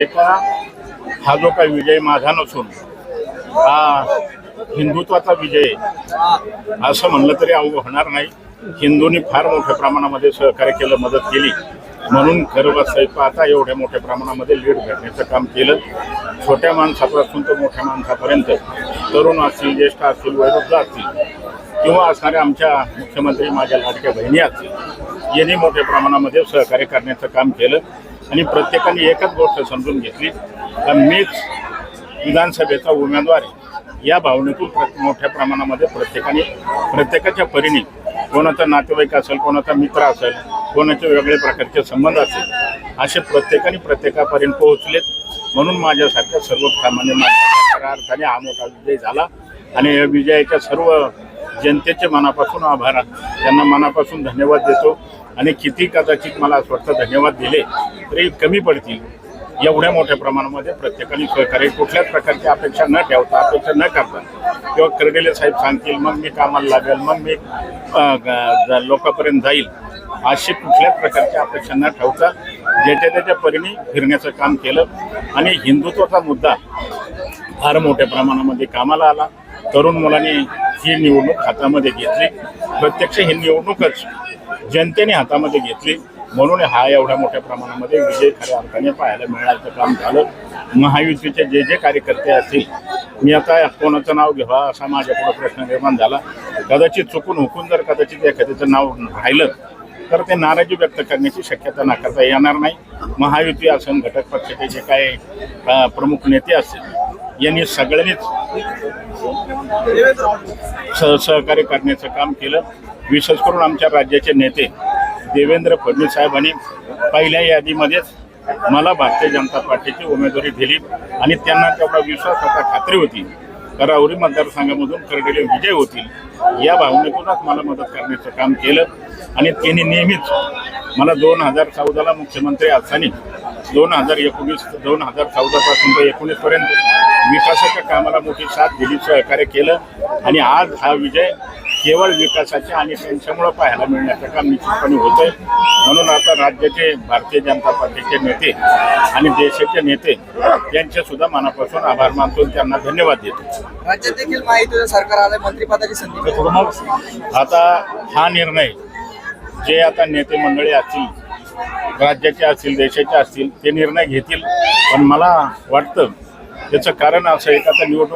एका हा जो काही विजय माझा नसून हा हिंदुत्वाचा विजय असं म्हणलं तरी अवघ होणार नाही. हिंदूंनी फार मोठ्या प्रमाणामध्ये सहकार्य केलं मदत केली. म्हणून खरं आता एवढ्या मोठ्या प्रमाणामध्ये लीड भेटण्याचं काम केलं. छोट्या माणसापासून तर मोठ्या माणसापर्यंत तरुण असतील ज्येष्ठ असतील वयोवृद्ध असतील किंवा असणाऱ्या आमच्या मुख्यमंत्री माझ्या लाडक्या बहिणी असतील यांनी मोठ्या प्रमाणामध्ये सहकार्य करण्याचं काम केलं आणि प्रत्येकाने एकच गोष्ट समजून घेतली तर मीच विधानसभेचा उमेदवार या भावनेतून मोठ्या प्रमाणामध्ये प्रत्येकाने प्रत्येकाच्या परीने कोणाचा नातेवाईक असेल कोणाचा मित्र असेल कोणाचे वेगळे प्रकारचे संबंध असेल असे प्रत्येकाने प्रत्येकापर्यंत पोहोचलेत. म्हणून माझ्यासारख्या सर्वसामान्य माणसाचा अर्थाने हा मोठा विजय झाला आणि या विजयाच्या सर्व जनतेचे मनापासून आभार. त्यांना मनापासून धन्यवाद देतो. आणि किती कदाचित मला असं वाटतं धन्यवाद दिले तरी कमी पडतील. एवढ्या मोठ्या प्रमाणामध्ये प्रत्येकाने सहकार्य कुठल्याच प्रकारची अपेक्षा न ठेवता अपेक्षा न करता किंवा कर्डिले साहेब सांगतील मग मी कामाला लागेल मग मी ग- लोकांपर्यंत जाईल. अशी कुठल्याच प्रकारची अपेक्षा न ठेवता ज्याच्या त्याच्या परीने फिरण्याचं काम केलं. आणि हिंदुत्वाचा मुद्दा फार मोठ्या प्रमाणामध्ये कामाला आला. तरुण मुलांनी ही निवडणूक हातामध्ये घेतली. प्रत्यक्ष ही निवडणूकच जनतेने हातामध्ये घेतली. म्हणून हा एवढ्या मोठ्या प्रमाणामध्ये विजय खऱ्या अर्थाने पाहायला मिळायचं काम झालं. महायुतीचे जे जे कार्यकर्ते असतील मी आता कोणाचं नाव घ्यावा असा माझ्यापुढे प्रश्न निर्माण झाला. कदाचित चुकून हुकून जर कदाचित एखाद्याचं नाव राहिलं तर ते नाराजी व्यक्त करण्याची शक्यता नाकारता येणार नाही. महायुती असून घटक पक्षाचे जे काय प्रमुख नेते असतील यांनी सगळ्यांनीच सह सहकार्य करण्याचं काम केलं. विशेष करून आमच्या राज्याचे नेते देवेंद्र फडणवीस साहेबांनी पहिल्या यादीमध्येच मला भारतीय जनता पार्टीची उमेदवारी दिली आणि त्यांना तेवढा विश्वास आता खात्री होती. करावरी मतदारसंघामधून करडेले विजय होतील या भावनेतूनच मला मदत करण्याचं काम केलं आणि त्यांनी नेहमीच मला दोन हजार चौदाला मुख्यमंत्री असताना दोन हजार एकोणीस दोन हजार चौदापासून ते एकोणीसपर्यंत विकासाच्या कामाला मोठी साथ दिली सहकार्य केलं. आणि आज हा विजय केवळ विकासाच्या आणि त्यांच्यामुळं पाहायला मिळण्याचं काम निश्चितपणे होतंय. म्हणून आता राज्याचे भारतीय जनता पार्टीचे नेते आणि देशाचे नेते यांचे सुद्धा मनापासून आभार मानतो त्यांना धन्यवाद देतो. राज्यात देखील माहिती सरकार आलंय मंत्रिपदाची संधी. आता हा निर्णय जे आता नेते मंडळी असतील राज्याचे असतील देशाचे असतील ते निर्णय घेतील. पण मला वाटतं त्याचं कारण असं आहे का आता निवडणूक